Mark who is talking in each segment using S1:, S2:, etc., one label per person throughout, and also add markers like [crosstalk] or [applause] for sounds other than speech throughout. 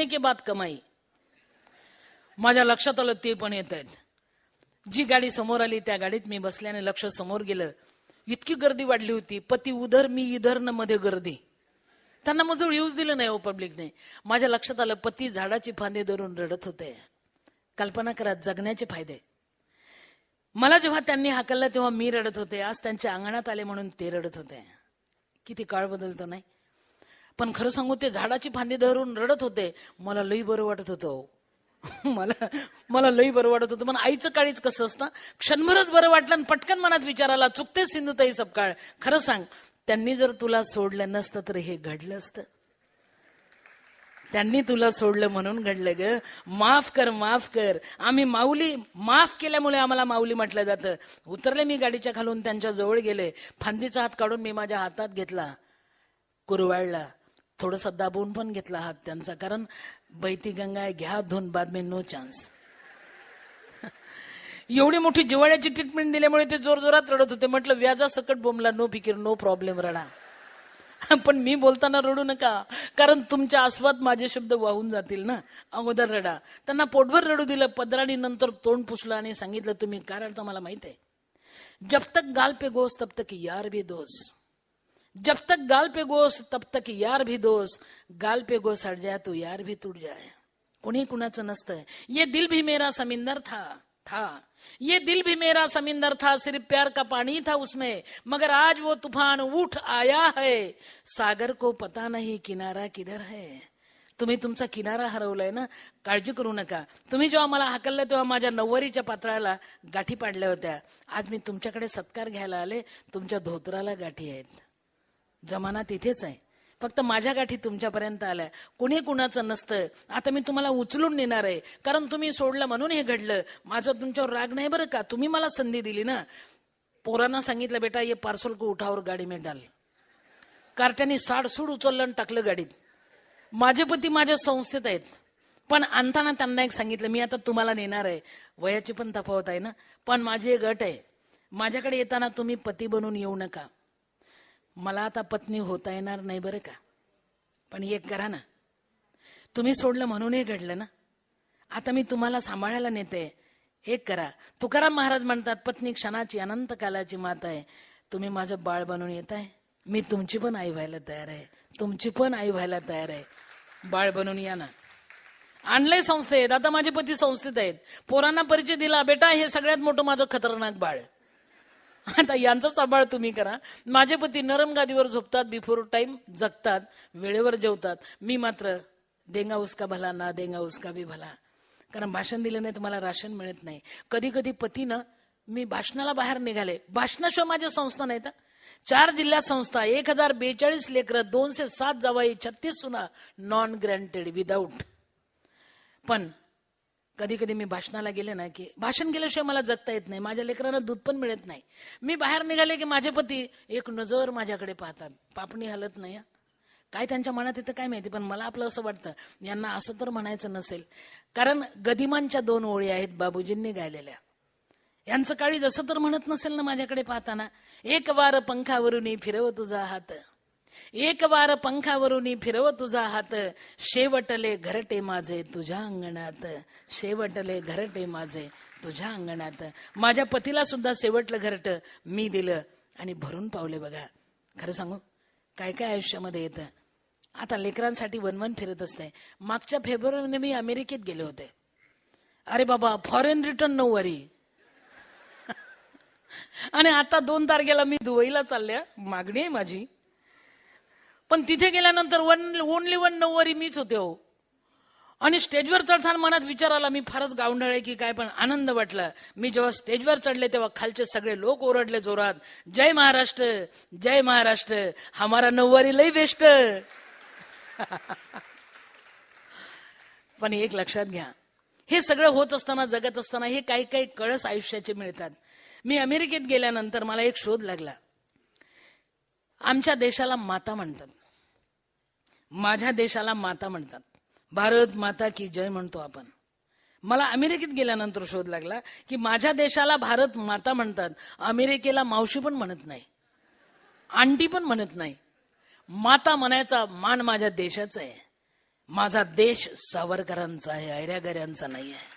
S1: के बाद कमाई. माझ्या लक्षात आलं ते पण येत आहेत. जी गाडी समोर आली त्या गाडीत मी बसल्याने लक्ष समोर गेलं. इतकी गर्दी वाढली होती. पती उधर मी इधर न मध्ये गर्दी. त्यांना मजूर येऊच दिलं नाही हो पब्लिकने. माझ्या लक्षात आलं पती झाडाची फांदी धरून रडत होते. कल्पना करा जगण्याचे फायदे. मला जेव्हा त्यांनी हाकललं तेव्हा मी रडत होते. आज त्यांच्या अंगणात आले म्हणून ते रडत होते. किती काळ बदलतो नाही? पण खरं सांगू ते झाडाची फांदी धरून रडत होते. मला लई बरं वाटत होतं हो. [laughs] मला मला लई बरं वाटत होतं. पण आईचं काळीच कसं असतं? क्षणभरच बरं वाटलं आणि पटकन मनात विचाराला चुकते सिंधुताई सपकाळ. खरं सांग त्यांनी जर तुला सोडलं नसतं तर हे घडलं असतं. त्यांनी तुला सोडलं म्हणून घडलं ग. माफ कर माफ कर. आम्ही माऊली माफ केल्यामुळे आम्हाला माऊली म्हटलं जातं. उतरले मी गाडीच्या खालून त्यांच्या जवळ गेले. फांदीचा हात काढून मी माझ्या हातात घेतला. कुरवाळला. थोडंसं दाबून पण घेतला हात त्यांचा कारण बैती गंगा घ्या धुन बाद मे नो चान्स एवढी मोठी जिवाळ्याची ट्रीटमेंट दिल्यामुळे ते जोर जोरात रडत होते. म्हटलं व्याजा सकट बोंबला नो फिकीर नो प्रॉब्लेम रडा. [laughs] पण मी बोलताना रडू नका कारण तुमच्या आस्वाद माझे शब्द वाहून जातील ना. अगोदर रडा. त्यांना पोटभर रडू दिलं पदराणी नंतर तोंड पुसलं आणि सांगितलं तुम्ही काय रडता मला माहीत आहे. जब तक गाल पे गोस तब तक यार भी दोस्त. जब तक गाल पे गोस तब तक यार भी दोस गाल पे गोस हट जाए तो यार भी टूट जाए। कोणी कुणाचं नसतं ये दिल भी मेरा समिंदर था था। ये दिल भी मेरा समिंदर था सिर्फ प्यार का पानी था उसमें। मगर आज वो तूफान उठ आया है। सागर को पता नहीं किनारा किधर है। तुम्ही तुमचा किनारा हरवलाय ना? काळजी करू नका। तुम्ही जेव्हा मला हाकललं तेव्हा माझ्या नव्वारीच्या पात्राला गाठी पाडल्या होत्या. आज मी तुमच्याकडे सत्कार घ्यायला आले. तुमच्या धोत्राला गाठी आहेत. जमाना तिथेच आहे. फक्त माझ्या गाठी तुमच्यापर्यंत आल्या. कुणी कुणाचं नसतं. आता मी तुम्हाला उचलून नेणार आहे. कारण तुम्ही सोडलं म्हणून हे घडलं. माझा तुमच्यावर राग नाही बरं का? तुम्ही मला संधी दिली ना? पोरांना सांगितलं बेटा ये पार्सल को उठावर गाडी मी डाल. कार्ट्याने साडसूड उचललं आणि टाकलं गाडीत. माझे पती माझ्या संस्थेत आहेत. पण आणताना त्यांना एक सांगितलं मी आता तुम्हाला नेणार आहे. वयाची पण तफावत आहे ना? पण माझी एक गट आहे. माझ्याकडे येताना तुम्ही पती बनून येऊ नका. मला आता पत्नी होता येणार नाही बरं का? पण एक करा ना. तुम्ही सोडलं म्हणून हे घडलं ना? आता मी तुम्हाला सांभाळायला नेते. एक करा. तुकाराम महाराज म्हणतात पत्नी क्षणाची अनंत कालाची माता आहे. तुम्ही माझं बाळ बनून येत आहे. मी तुमची पण आई व्हायला तयार आहे. तुमची पण आई व्हायला तयार आहे. बाळ बनून या ना. आणलंय संस्थेत. आता माझे पती संस्थेत आहेत. पोरांना परिचय दिला. बेटा हे सगळ्यात मोठं माझं खतरनाक बाळ आता यांचा सांभाळ तुम्ही करा. माझे पती नरम गादीवर झोपतात बिफोर टाइम जगतात वेळेवर जेवतात. मी मात्र देंगा उसका भला ना देंगा उसका बी भला. कारण भाषण दिलं नाही तर मला राशन मिळत नाही. कधी कधी पतीनं मी भाषणाला बाहेर निघाले. भाषणाशिवाय माझ्या संस्था नाहीत. चार जिल्हा संस्था एक हजार बेचाळीस लेकरं दोनशे सात जावाई छत्तीस सुना नॉन ग्रँटेड विदाऊट पण कधी कधी मी भाषणाला गेले ना की भाषण केल्याशिवाय मला जगता येत नाही. माझ्या लेकरांना दूध पण मिळत नाही. मी बाहेर निघाले की माझे पती एक नजर माझ्याकडे पाहतात. पापणी हलत नाही काय त्यांच्या मनात येतं काय माहिती पण मला आपलं असं वाटतं यांना असं तर म्हणायचं नसेल. कारण गदिमांच्या दोन ओळी आहेत बाबूजींनी गायलेल्या. यांचं काळी जसं तर म्हणत नसेल ना माझ्याकडे पाहताना एक वार पंखावरून फिरव तुझा हात. एक वार पंखावरून फिरव तुझा हात शेवटले घरटे माझे तुझ्या अंगणात शेवटले घरटे माझे तुझ्या अंगणात माझ्या पतीला सुद्धा शेवटलं घरट मी दिलं आणि भरून पावले बघा खरं सांगू काय काय आयुष्यामध्ये येतं आता लेकरांसाठी वनवन फिरत असते मागच्या फेब्रुवारीमध्ये मी अमेरिकेत गेले होते अरे बाबा फॉरेन रिटर्न नऊवारी आणि आता दोन तारखेला मी दुबईला चालल्या मागणी आहे माझी पण तिथे गेल्यानंतर वन ओनली वन नऊवारी मीच होते हो. आणि स्टेजवर चढताना मनात विचार आला मी फारच गावंढळ आहे की काय पण आनंद वाटला. मी जेव्हा स्टेजवर चढले तेव्हा खालचे सगळे लोक ओरडले जोरात जय महाराष्ट्र जय महाराष्ट्र हमारा नऊवारी लई बेस्ट. पण एक लक्षात घ्या हे सगळं होत असताना जगत असताना हे काही काही कळस आयुष्याचे मिळतात. मी अमेरिकेत गेल्यानंतर मला एक शोध लागला. आमच्या देशाला माता म्हणतात. माझ्या देशाला माता म्हणतात. भारत माता की जय म्हणतो आपण. मला अमेरिकेत गेल्यानंतर शोध लागला की माझ्या देशाला भारत माता म्हणतात. अमेरिकेला मावशी पण म्हणत नाही. आंटी पण म्हणत नाही. माता म्हणायचा मान माझ्या देशाचा आहे. माझा देश सावरकरांचा आहे ऐऱ्यागऱ्यांचा नाही आहे.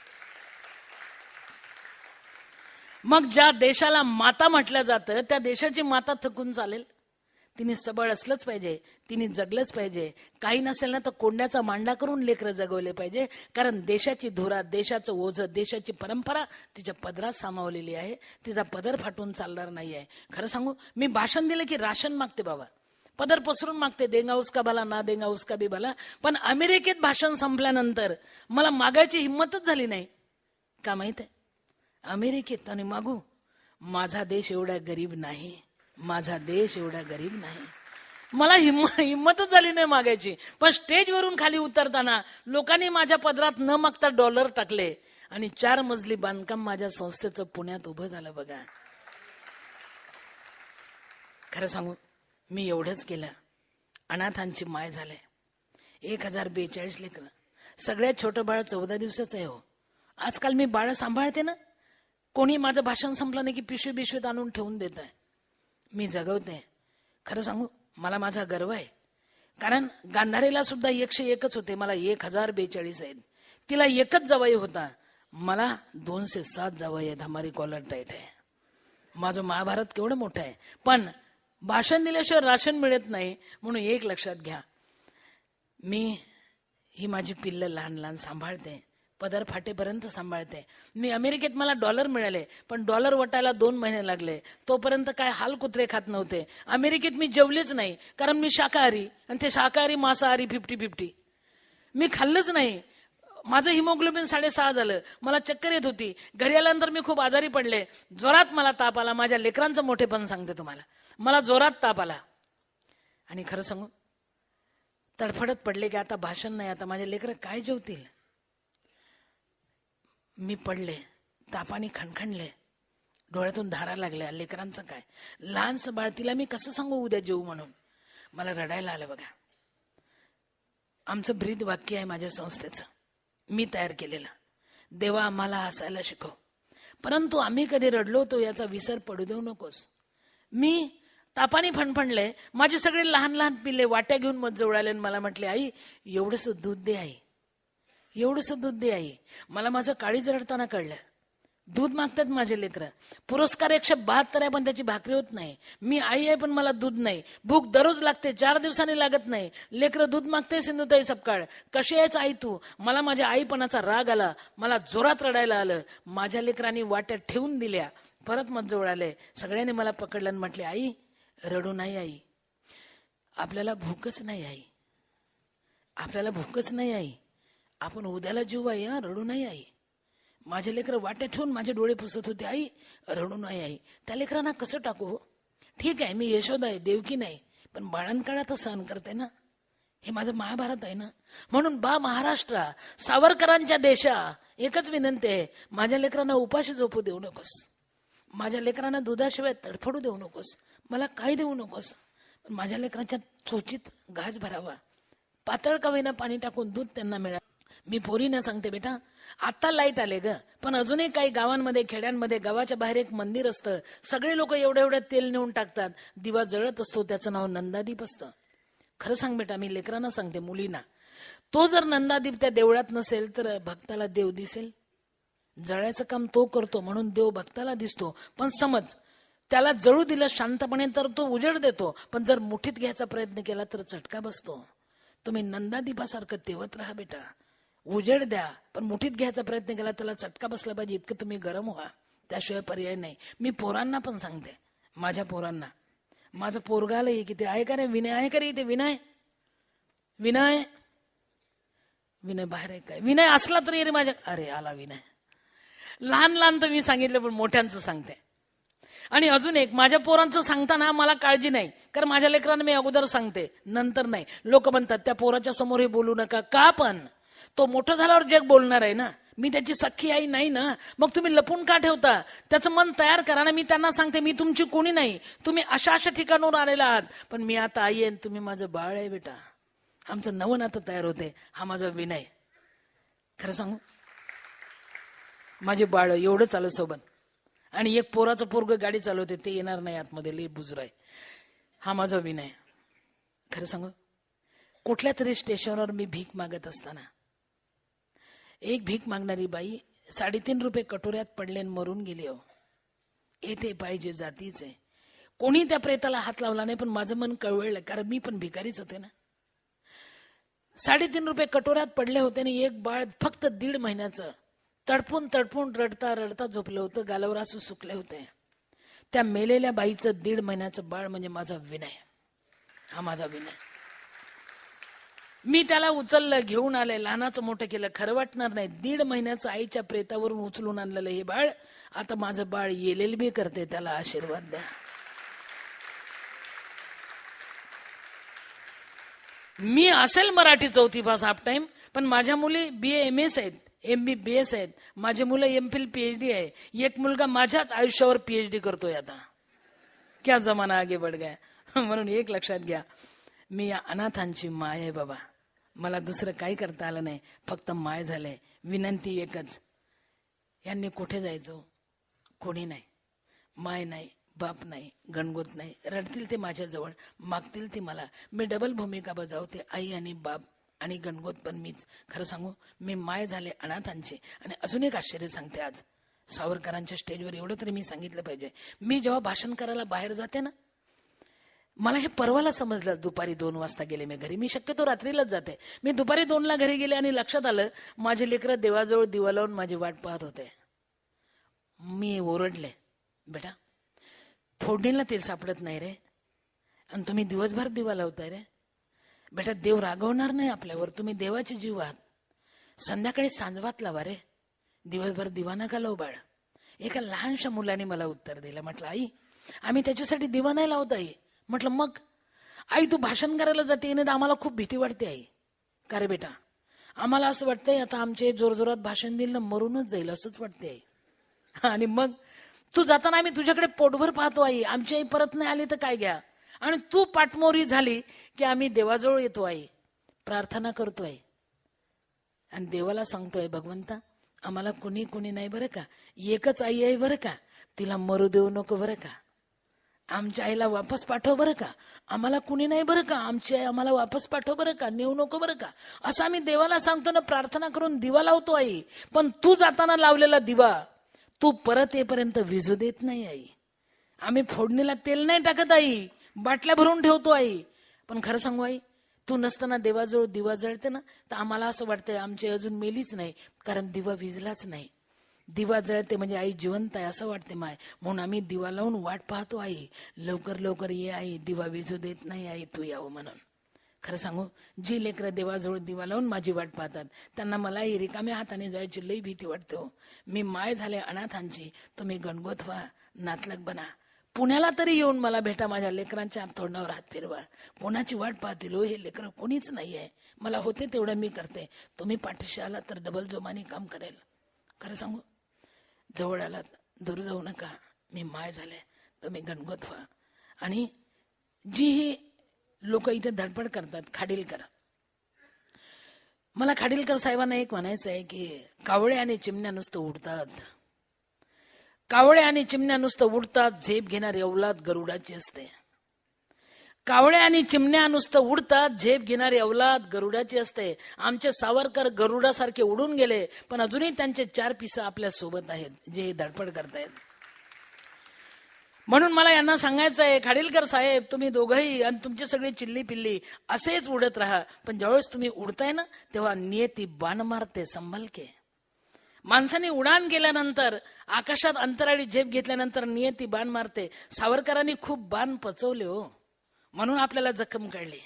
S1: मग ज्या देशाला माता म्हटलं जातं त्या देशाची माता थकून चालेल. तिने सबळ असलंच पाहिजे तिने जगलंच पाहिजे. काही नसेल ना तर कोंड्याचा मांडा करून लेकरं जगवले पाहिजे. कारण देशाची धुरा देशाचं ओझं देशाची परंपरा तिच्या पदरात सामावलेली आहे. तिचा पदर फाटून चालणार नाही आहे खरं सांगू मी भाषण दिलं की राशन मागते बाबा. पदर पसरून मागते देंगा उसका भला ना देंगा उसका बी भला पण अमेरिकेत भाषण संपल्यानंतर मला मागायची हिंमतच झाली नाही. का माहीत आहे? अमेरिकेत आणि मागू माझा देश एवढा गरीब नाही. माझा देश एवढा गरीब नाही. मला हिम्म हिंमतच झाली नाही मागायची. पण स्टेजवरून खाली उतरताना लोकांनी माझ्या पदरात न मागता डॉलर टाकले आणि चार मजली बांधकाम माझ्या संस्थेचं पुण्यात उभं झालं बघा. खरं सांगू मी एवढंच केलं. अनाथांची माय झाले. एक हजार बेचाळीस लेकर. सगळ्यात छोटं बाळ चौदा दिवसाचं आहे हो. आजकाल मी बाळ सांभाळते ना? कोणी माझं भाषण संपलं नाही की पिशवी बिशवीत आणून ठेवून देत आहे मी जगवते खरं सांगू मला माझा गर्व आहे. कारण गांधारीला सुद्धा एकशे एकच होते मला एक हजार बेचाळीस आहेत. तिला एकच जवाई होता. मला दोनशे सात जवाई आहेत हमारी कॉलर टाईट आहे. माझं महाभारत केवढं मोठं आहे. पण भाषण दिल्याशिवाय राशन मिळत नाही म्हणून एक लक्षात घ्या. मी ही माझी पिल्लं लहान लहान सांभाळते. पदर फाटेपर्यंत सांभाळते. मी अमेरिकेत मला डॉलर मिळाले पण डॉलर वटायला दोन महिने लागले. तोपर्यंत काय हाल कुत्रे खात नव्हते. अमेरिकेत मी जेवलेच नाही कारण मी शाकाहारी आणि ते शाकाहारी मांसाहारी फिफ्टी फिफ्टी मी खाल्लंच नाही. माझं हिमोग्लोबिन साडेसहा झालं. मला चक्कर येत होती. घरी आल्यानंतर मी खूप आजारी पडले. जोरात मला ताप आला. माझ्या लेकरांचं मोठेपण सांगते तुम्हाला. मला जोरात ताप आला. आणि खरं सांगू तडफडत पडले की आता भाषण नाही. आता माझे लेकरं काय जेवतील? मी पडले तापाने खणखणले डोळ्यातून धारा लागल्या लेकरांचं काय? लहानसं बाळ तिला मी कसं सांगू उद्या जेऊ म्हणून? मला रडायला आलं बघा. आमचं ब्रीद वाक्य आहे माझ्या संस्थेचं. मी तयार केलेलं. देवा आम्हाला हसायला शिकव. परंतु आम्ही कधी रडलो होतो याचा विसर पडू देऊ नकोस. मी तापाने फणफणले माझे सगळे लहान लहान पिल्ले वाट्या घेऊन मत जवळाले आणि मला म्हटले आई एवढंसं दूध दे आई. एवढंसं दूध दे आई मला माझं काळीज रडताना कळलं. दूध मागतात माझे लेकरं. पुरस्कार एकशे बहात्तर आहे पण त्याची भाकरी होत नाही. मी आई आहे पण मला दूध नाही. भूक दररोज लागते चार दिवसांनी लागत नाही. लेकरं दूध मागते सिंधुताई सपकाळ. कशी आहेच आई तू? मला माझ्या आईपणाचा राग आला. मला जोरात रडायला आलं. माझ्या लेकरांनी वाट्यात ठेवून दिल्या. परत मत जवळ आले सगळ्यांनी मला पकडलं आणि म्हटले आई रडू नाही आई. आपल्याला भूकच नाही आई. आपल्याला भूकच नाही आई. आपण उद्याला जीव आहे हा रडू नाही आई. माझे लेकरं वाट्या ठेवून माझे डोळे पुसत होते आई रडू नाही आई. त्या लेकरांना कसं टाकू हो? ठीक आहे मी यशोदा आहे देवकी नाही पण बाळांकाळातच सहन करते ना. हे माझं महाभारत आहे ना. म्हणून बा महाराष्ट्रा सावरकरांच्या देशा एकच विनंती आहे माझ्या लेकरांना उपाशी झोपू देऊ नकोस. माझ्या लेकरांना दुधाशिवाय तडफडू देऊ नकोस. मला काही देऊ नकोस. पण माझ्या लेकरांच्या चोचीत घास भरावा. पातळ कवेनं पाणी टाकून दूध त्यांना मिळावं मी पोरीनं सांगते बेटा. आता लाइट आले ग. पण अजूनही काही गावांमध्ये खेड्यांमध्ये गावाच्या बाहेर एक मंदिर असतं. सगळे लोक एवढ्या एवढ्या तेल नेऊन टाकतात. दिवा जळत असतो त्याचं नाव नंदादीप असतं. खरं सांग बेटा मी लेकरांना सांगते मुलींना. तो जर नंदादीप त्या देवळात नसेल तर भक्ताला देव दिसेल. जळायचं काम तो करतो म्हणून देव भक्ताला दिसतो. पण समज त्याला जळू दिलं शांतपणे तर तो उजेड देतो. पण जर मुठीत घ्यायचा प्रयत्न केला तर चटका बसतो. तुम्ही नंदादीपासारखं तेवत राहा बेटा. उजेड द्या पण मुठीत घ्यायचा प्रयत्न केला त्याला चटका बसला पाहिजे इतकं तुम्ही गरम व्हा. त्याशिवाय पर्याय नाही. मी पोरांना पण सांगते माझ्या पोरांना. माझं पोरगाला आहे की ते आहे का रे? विनय आहे का रे इथे? विनय? विनय? विनय बाहेर आहे काय? विनय असला तरी रे माझ्या अरे आला विनय. लहान लहान तर मी सांगितलं पण मोठ्यांचं सांगते. आणि अजून एक माझ्या पोरांचं सांगताना मला काळजी नाही कारण माझ्या लेकरांना मी अगोदर सांगते नंतर नाही. लोक म्हणतात त्या पोराच्या समोर हे बोलू नका. का पण? तो मोठं झाल्यावर जग बोलणार आहे ना? मी त्याची सख्खी आई नाही ना? मग तुम्ही लपून का ठेवता? त्याचं मन तयार करा ना. मी त्यांना सांगते मी तुमची कोणी नाही. तुम्ही अशा अशा ठिकाणावर आलेला आहात. पण मी आता आई आहे तुम्ही माझं बाळ आहे बेटा. आमचं नवं नातं तयार होते. हा माझा विनय. खरं सांगू? माझे बाळ एवढं चालू सोबत. आणि एक पोराचं पोरग गाडी चालवते ते येणार नाही आतमध्ये लई बुजराय हा माझा विनय. खरं सांगू? कुठल्या तरी स्टेशनवर मी भीक मागत असताना एक भीक मागणारी बाई साडेतीन रुपये कटोऱ्यात पडले आणि मरून गेली हो. येथे पाहिजे जातीचे कोणी त्या प्रेताला हात लावला नाही पण माझं मन कळवळलं कारण मी पण भिकारीच होते ना. साडेतीन रुपये कटोऱ्यात पडले होते आणि एक बाळ फक्त दीड महिन्याचं तडपून तडपून रडता रडता झोपलं होतं गालावर सुकले होते. त्या मेलेल्या बाईचं दीड महिन्याचं बाळ म्हणजे माझा विनय. हा माझा विनय. मी त्याला उचललं घेऊन आलंय लहानाचं मोठं केलं. खरं वाटणार नाही. दीड महिन्याचं आईच्या प्रेतावरून उचलून आणलेलं हे बाळ. आता माझं बाळ येलेल बी करते. त्याला आशीर्वाद द्या. मी असेल मराठी चौथी पास हाफ टाइम पण माझ्या मुली बी एम एस आहेत. एम बी बी एस आहेत. माझे मुलं एम फिल पीएचडी आहे. एक मुलगा माझ्याच आयुष्यावर पीएचडी करतोय आता. क्या जमाना आगे बढ़ गया. [laughs] म्हणून एक लक्षात घ्या. मी या अनाथांची माय आहे बाबा. मला दुसरं काही करता आलं नाही. फक्त माय झालंय. विनंती एकच. यांनी कुठे जायचो? कोणी नाही. माय नाही बाप नाही गणगोत नाही. रडतील ते माझ्याजवळ मागतील ते मला. मी डबल भूमिका बजावते आई आणि बाप आणि गणगोत पण मीच. खरं सांगू मी माय झाले अनाथांची. आणि अजून एक आश्चर्य सांगते आज. सावरकरांच्या स्टेजवर एवढं तरी मी सांगितलं पाहिजे. मी जेव्हा भाषण करायला बाहेर जाते ना मला हे परवाला समजलं दुपारी दोन वाजता गेले मी घरी. मी शक्यतो रात्रीलाच जाते. मी दुपारी दोनला घरी गेले आणि लक्षात आलं माझे लेकरं देवाजवळ दिवा लावून माझी वाट पाहत होते. मी ओरडले बेटा फोडणीला तेल सापडत नाही रे. आणि तुम्ही दिवसभर दिवा लावताय रे. बेटा देव रागवणार नाही आपल्यावर. तुम्ही देवाचे जीव आहात. संध्याकाळी सांजवात लावा रे. दिवसभर दिवा नका लावू बाळ. एका लहानशा मुलाने मला उत्तर दिलं. म्हटलं आई आम्ही त्याच्यासाठी दिवा नाही लावत आई. म्हटलं मग? आई तू भाषण करायला जाते ना तर आम्हाला खूप भीती वाटते आई. का रे बेटा? आम्हाला असं वाटतंय आता आमचे जोरजोरात भाषण देईल ना मरूनच जाईल असंच वाटते आई आणि मग? तू जाताना आम्ही तुझ्याकडे पोटभर पाहतो आई. आमची आई परत नाही आली तर काय घ्या? आणि तू पाठमोरी झाली की आम्ही देवाजवळ येतो आई. प्रार्थना करतो आई. आणि देवाला सांगतोय भगवंता आम्हाला कुणी कुणी नाही बरं का? एकच आई आहे बरं का? तिला मरू देऊ नको बरं का? आमच्या आईला वापस पाठव बरं का? आम्हाला कुणी नाही बरं का? आमची आई आम्हाला वापस पाठव बरं का? नेऊ नको बरं का? असं आम्ही देवाला सांगतो ना प्रार्थना करून दिवा लावतो आई. पण तू जाताना लावलेला दिवा तू परत येपर्यंत विजू देत नाही आई. आम्ही फोडणीला तेल नाही टाकत आई. बाटल्या भरून ठेवतो आई. पण खरं सांगू आई तू नसताना देवाजवळ दिवा जळते ना तर आम्हाला असं वाटतंय आमची अजून मेलीच नाही कारण दिवा विजलाच नाही. दिवा जळते म्हणजे आई जिवंत आहे असं वाटते माय. म्हणून आम्ही दिवा लावून वाट पाहतो आई. लवकर लवकर ये आई. दिवा विजू देत नाही आई तू यावं म्हणून. खरं सांगू जी लेकरं देवाजवळ दिवा लावून माझी वाट पाहतात त्यांना मलाही रिकाम्या हाताने जायची लई भीती वाटते हो. मी माय झाले अनाथांची तुम्ही गणगोत व्हा नातलग बना. पुण्याला तरी येऊन मला भेटा माझ्या लेकरांच्या तोंडावर हात फिरवा. कोणाची वाट पाहतील हो हे लेकरं कोणीच नाही आहे मला होते तेवढं मी करते. तुम्ही पाठीशी आला तर डबल जोमाने काम करेल. खरं सांगू जवळ आलात दूर जाऊ नका. मी माय झाले. तुम्ही गणगोत व्हा. आणि जी ही लोक इथे धडपड करतात खाडीलकर. मला खाडीलकर साहेबांना एक म्हणायचं आहे की कावळे आणि चिमण्या नुसतं उडतात. कावळे आणि चिमण्या नुसतं उडतात झेप घेणारी अवलाद गरुडाची असते. कावळ्या आणि चिमण्या नुसतं उडतात झेप घेणारी अवलाद गरुडाची असते. आमचे सावरकर गरुडासारखे उडून गेले पण अजूनही त्यांचे चार पिसं आपल्यासोबत आहेत जे धडपड करतायत. म्हणून मला यांना सांगायचं आहे खाडीलकर साहेब तुम्ही दोघंही आणि तुमची सगळी चिल्ली पिल्ली असेच उडत राहा पण ज्यावेळेस तुम्ही उडताय ना तेव्हा नियती बाण मारते संभलके माणसाने उडान केल्यानंतर आकाशात अंतराळी झेप घेतल्यानंतर नियती बाण मारते. सावरकरांनी खूप बाण पचवले हो. म्हणून आपल्याला जखम कळली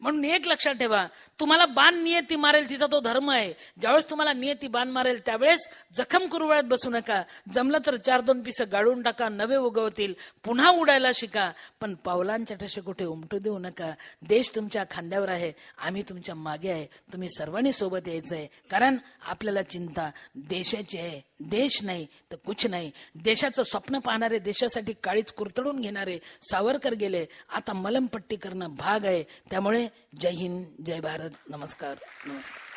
S1: म्हणून एक लक्षात ठेवा तुम्हाला बाण नियती मारेल तिचा तो धर्म आहे. ज्यावेळेस तुम्हाला नियती बाण मारेल त्यावेळेस जखम कुरवळ्यात बसू नका. जमलं तर चार दोन पिसं गाळून टाका नवे उगवतील. पुन्हा उडायला शिका. पण पावलांच्या ठसे कुठे उमटू देऊ नका. देश तुमच्या खांद्यावर आहे आम्ही तुमच्या मागे आहे. तुम्ही सर्वांनी सोबत यायचं आहे कारण आपल्याला चिंता देशाची आहे. देश नाही तर कुछ नाही. देशाचं स्वप्न पाहणारे देशासाठी काळीच कुरतडून घेणारे सावरकर गेले. आता मलमपट्टी करणं भाग आहे. त्यामुळे जय हिंद जय भारत. नमस्कार नमस्कार.